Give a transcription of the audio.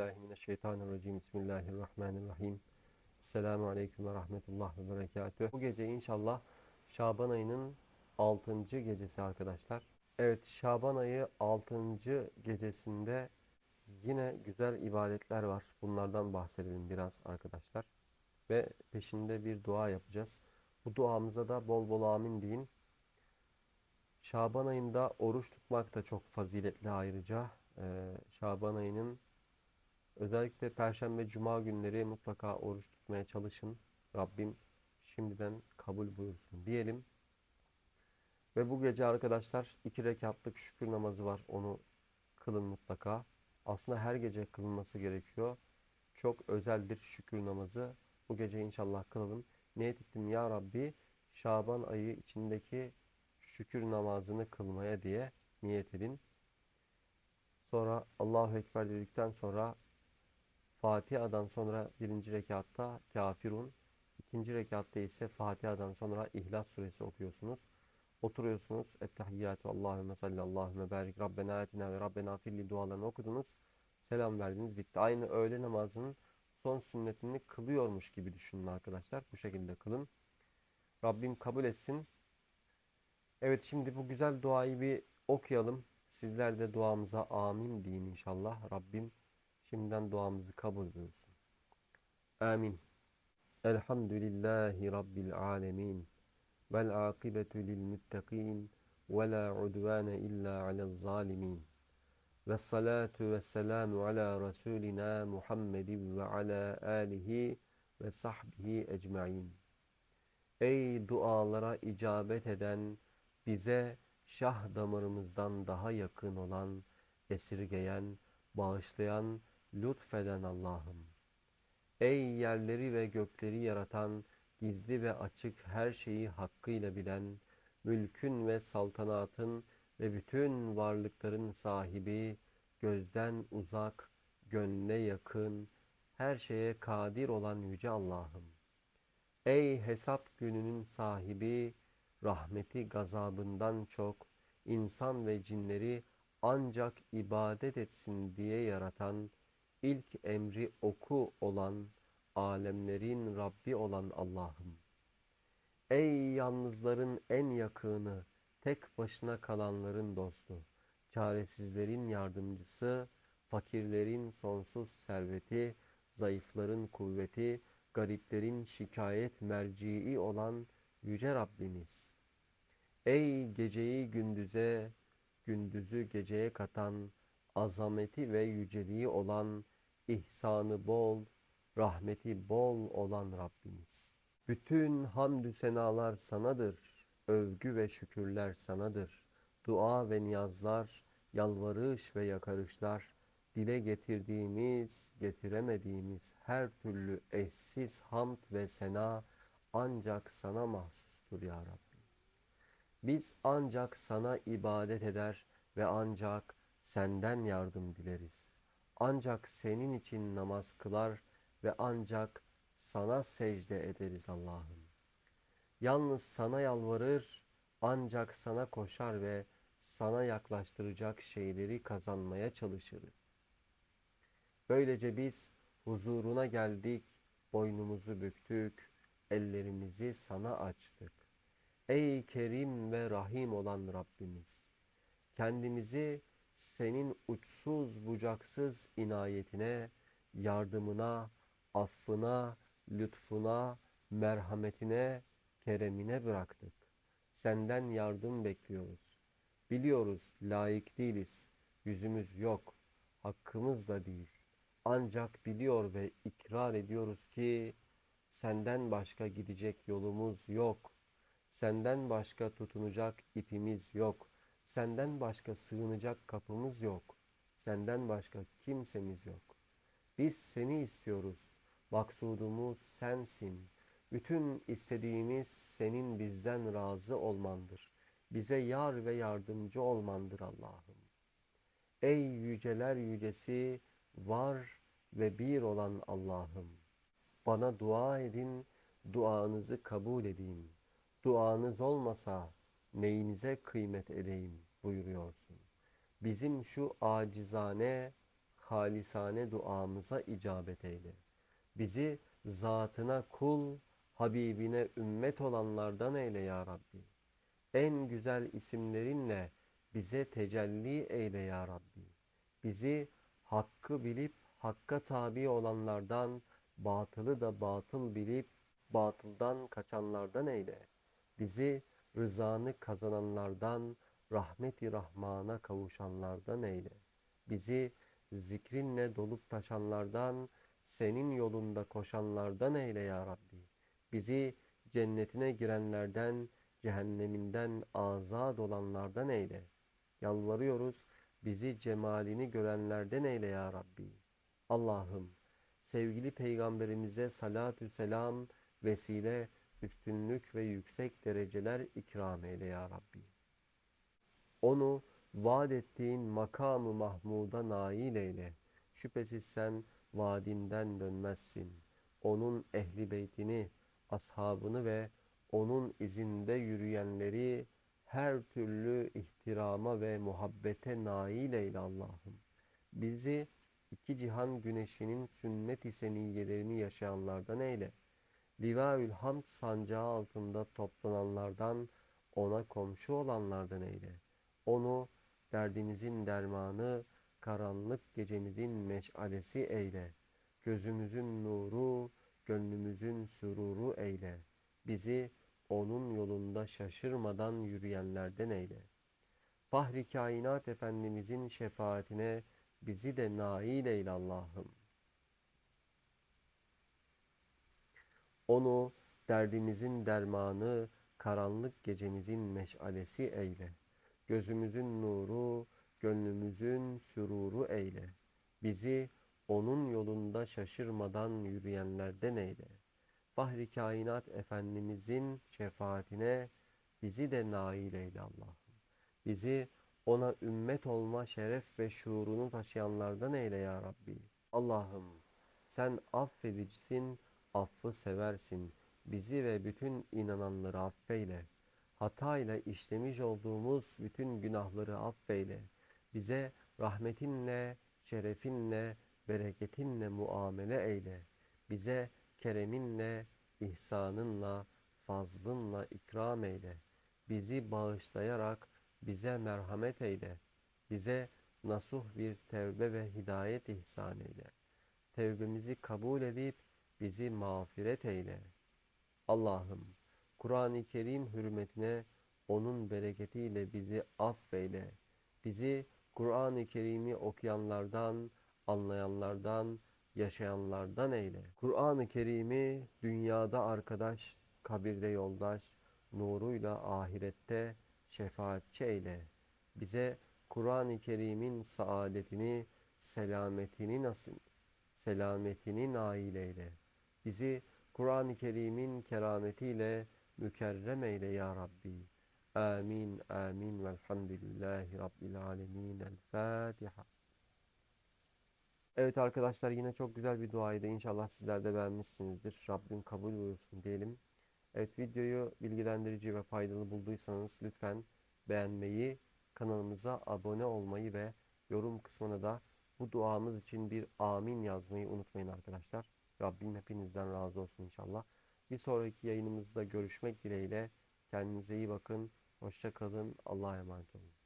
billahi. Bismillahirrahmanirrahim. Esselamu aleyküm ve rahmetullah ve berekatüh. Bu gece inşallah Şaban ayının 6. gecesi arkadaşlar. Evet Şaban ayı 6. gecesinde yine güzel ibadetler var. Bunlardan bahsedelim biraz arkadaşlar. Ve peşinde bir dua yapacağız. Bu duamıza da bol bol amin deyin. Şaban ayında oruç tutmak da çok faziletli ayrıca. Ee, Şaban ayının özellikle Perşembe, Cuma günleri mutlaka oruç tutmaya çalışın. Rabbim şimdiden kabul buyursun diyelim. Ve bu gece arkadaşlar iki rekatlık şükür namazı var. Onu kılın mutlaka. Aslında her gece kılınması gerekiyor. Çok özeldir şükür namazı. Bu gece inşallah kılalım. Niyet ettim ya Rabbi Şaban ayı içindeki şükür namazını kılmaya diye niyet edin. Sonra Allahu Ekber dedikten sonra Fatiha'dan sonra birinci rekatta kafirun, ikinci rekatta ise Fatiha'dan sonra İhlas suresi okuyorsunuz. Oturuyorsunuz. Ettehiyyatü Allahümme salli Allahümme barik Rabbena atina ve Rabbena filli dualarını okudunuz. Selam verdiniz bitti. Aynı öğle namazının son sünnetini kılıyormuş gibi düşünün arkadaşlar. Bu şekilde kılın. Rabbim kabul etsin. Evet şimdi bu güzel duayı bir okuyalım. Sizler de duamıza amin deyin inşallah. Rabbim şimdiden duamızı kabul buyursun. Amin. Elhamdülillahi Rabbil alemin. Vel akibetu lil muttakin. Ve la udvane illa alel zalimin. Ve salatu ve selamu ala Resulina Muhammedin ve ala alihi ve sahbihi ecmain. Ey dualara icabet eden, bize şah damarımızdan daha yakın olan, esirgeyen, bağışlayan, lütfeden Allah'ım. Ey yerleri ve gökleri yaratan, gizli ve açık her şeyi hakkıyla bilen, mülkün ve saltanatın ve bütün varlıkların sahibi, gözden uzak, gönle yakın, her şeye kadir olan Yüce Allah'ım. Ey hesap gününün sahibi, rahmeti gazabından çok, insan ve cinleri ancak ibadet etsin diye yaratan, ilk emri oku olan, alemlerin Rabbi olan Allah'ım. Ey yalnızların en yakını, tek başına kalanların dostu, çaresizlerin yardımcısı, fakirlerin sonsuz serveti, zayıfların kuvveti, gariplerin şikayet mercii olan Yüce Rabbimiz. Ey geceyi gündüze, gündüzü geceye katan, azameti ve yüceliği olan, ihsanı bol, rahmeti bol olan Rabbimiz. Bütün hamdü senalar sanadır, övgü ve şükürler sanadır. Dua ve niyazlar, yalvarış ve yakarışlar, dile getirdiğimiz, getiremediğimiz her türlü eşsiz hamd ve sena ancak sana mahsustur ya Rabbi. Biz ancak sana ibadet eder ve ancak senden yardım dileriz. Ancak senin için namaz kılar ve ancak sana secde ederiz Allah'ım. Yalnız sana yalvarır, ancak sana koşar ve sana yaklaştıracak şeyleri kazanmaya çalışırız. Böylece biz huzuruna geldik, boynumuzu büktük, ellerimizi sana açtık. Ey Kerim ve Rahim olan Rabbimiz! Kendimizi senin uçsuz bucaksız inayetine, yardımına, affına, lütfuna, merhametine, keremine bıraktık. Senden yardım bekliyoruz. Biliyoruz layık değiliz, yüzümüz yok, hakkımız da değil. Ancak biliyor ve ikrar ediyoruz ki senden başka gidecek yolumuz yok. Senden başka tutunacak ipimiz yok. Senden başka sığınacak kapımız yok. Senden başka kimsemiz yok. Biz seni istiyoruz. Maksudumuz sensin. Bütün istediğimiz senin bizden razı olmandır. Bize yar ve yardımcı olmandır Allah'ım. Ey yüceler yücesi, var ve bir olan Allah'ım. Bana dua edin, duanızı kabul edeyim. Duanız olmasa neyinize kıymet edeyim buyuruyorsun. Bizim şu acizane, halisane duamıza icabet eyle. Bizi zatına kul, Habibine ümmet olanlardan eyle ya Rabbi. En güzel isimlerinle bize tecelli eyle ya Rabbi. Bizi hakkı bilip hakka tabi olanlardan, batılı da batıl bilip batıldan kaçanlardan eyle. Bizi rızanı kazananlardan, rahmeti rahmana kavuşanlardan eyle. Bizi zikrinle dolup taşanlardan, senin yolunda koşanlardan eyle ya Rabbi. Bizi cennetine girenlerden, cehenneminden azad olanlardan eyle. Yalvarıyoruz, bizi cemalini görenlerden eyle ya Rabbi. Allah'ım, sevgili peygamberimize salatü selam, vesile, üstünlük ve yüksek dereceler ikram eyle ya Rabbi. Onu vaat ettiğin makamı Mahmud'a nail eyle. Şüphesiz sen vaadinden dönmezsin. Onun ehli beytini, ashabını ve onun izinde yürüyenleri her türlü ihtirama ve muhabbete nail eyle Allah'ım. Bizi iki cihan güneşinin sünnet-i seniyyelerini yaşayanlardan eyle. Livaül Hamd sancağı altında toplananlardan, ona komşu olanlardan eyle. Onu derdimizin dermanı, karanlık gecemizin meşalesi eyle. Gözümüzün nuru, gönlümüzün süruru eyle. Bizi onun yolunda şaşırmadan yürüyenlerden eyle. Fahri kainat Efendimizin şefaatine bizi de nail eyle Allah'ım. Onu derdimizin dermanı, karanlık gecemizin meşalesi eyle. Gözümüzün nuru, gönlümüzün süruru eyle. Bizi onun yolunda şaşırmadan yürüyenlerden eyle. Fahri kainat Efendimizin şefaatine bizi de nail eyle Allah'ım. Bizi ona ümmet olma şeref ve şuurunu taşıyanlardan eyle ya Rabbi. Allah'ım sen affedicisin, affı seversin. Bizi ve bütün inananları affeyle. Hatayla işlemiş olduğumuz bütün günahları affeyle. Bize rahmetinle, şerefinle, bereketinle muamele eyle. Bize kereminle, ihsanınla, fazlınla ikram eyle. Bizi bağışlayarak bize merhamet eyle. Bize nasuh bir tevbe ve hidayet ihsan eyle. Tevbemizi kabul edip bizi mağfiret eyle. Allah'ım Kur'an-ı Kerim hürmetine onun bereketiyle bizi affeyle. Bizi Kur'an-ı Kerim'i okuyanlardan, anlayanlardan, yaşayanlardan eyle. Kur'an-ı Kerim'i dünyada arkadaş, kabirde yoldaş, nuruyla ahirette şefaatçi eyle. Bize Kur'an-ı Kerim'in saadetini, selametini nasıl, selametini nail eyle. Bizi Kur'an-ı Kerim'in kerametiyle mükerrem eyle ya Rabbi. Amin, amin, velhamdülillahi Rabbil alemin. El Fatiha. Evet arkadaşlar yine çok güzel bir duaydı. İnşallah sizler de beğenmişsinizdir. Rabbim kabul buyursun diyelim. Evet videoyu bilgilendirici ve faydalı bulduysanız lütfen beğenmeyi, kanalımıza abone olmayı ve yorum kısmına da bu duamız için bir amin yazmayı unutmayın arkadaşlar. Rabbim hepinizden razı olsun inşallah. Bir sonraki yayınımızda görüşmek dileğiyle. Kendinize iyi bakın. Hoşça kalın. Allah'a emanet olun.